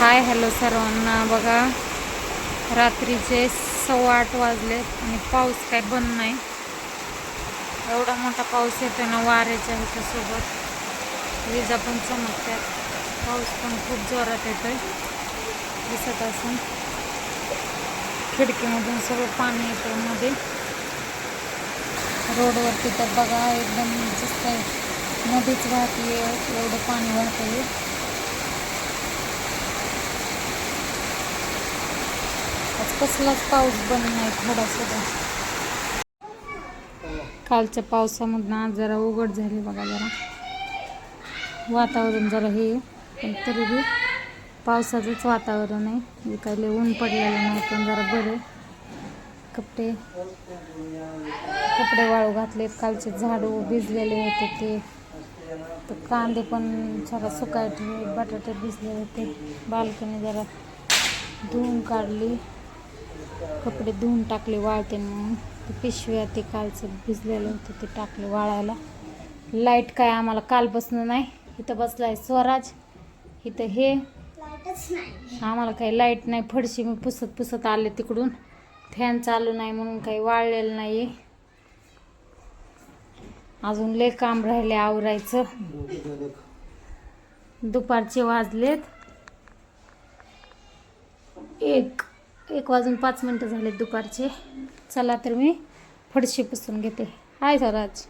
Hi hello सर्वांना. बघा रात्रीचे सव्वा आठ वाजले आणि पाऊस काय बंद नाही. एवढा मोठा पाऊस येतोय ना वाऱ्याच्या ह्याच्यासोबत. विजा पण चमकतात. पाऊस पण खूप जोरात येतोय. दिसत असून. खिडकीमधून सगळं पाणी येतं मध्ये. रोडवरती तर बघा एकदम जास्त नदीच वाहते एवढं पाणी वाहते कसलाच पाऊस बंद नाही थोडा कालच्या पावसामधनं आज जरा उघड झाली बघा जरा. वातावरण जरा हे पण तरी बी पावसाचंच वातावरण आहे. हे ऊन पडलेलं नाही पण जरा बरे कपडे कपडे वाळू घातले कालचे झाडू भिजलेले होते ते. तर कांदे पण जरा सुकायचे बटाटे भिजले होते. बाल्कनी जरा धुवून काढली. कपडे धुवून टाकले वाळते म्हणून ते पिशव्या ते कालचं भिजलेलं होतं ते टाकले वाळायला. लाइट काय आम्हाला काल बसणं नाही. इथं बसलाय स्वराज. इथं हे. आम्हाला काही लाइट नाही. फडशी मी पुसत पुसत आले तिकडून. फॅन चालू नाही म्हणून काही वाळलेलं नाही अजून लय काम राहिले आवरायचं. दुपारचे वाजलेत. एक एक वाजून पाच मिनटं झाले दुपारचे. चला तर मी फडशी पुसून घेते. हाय स्वराज.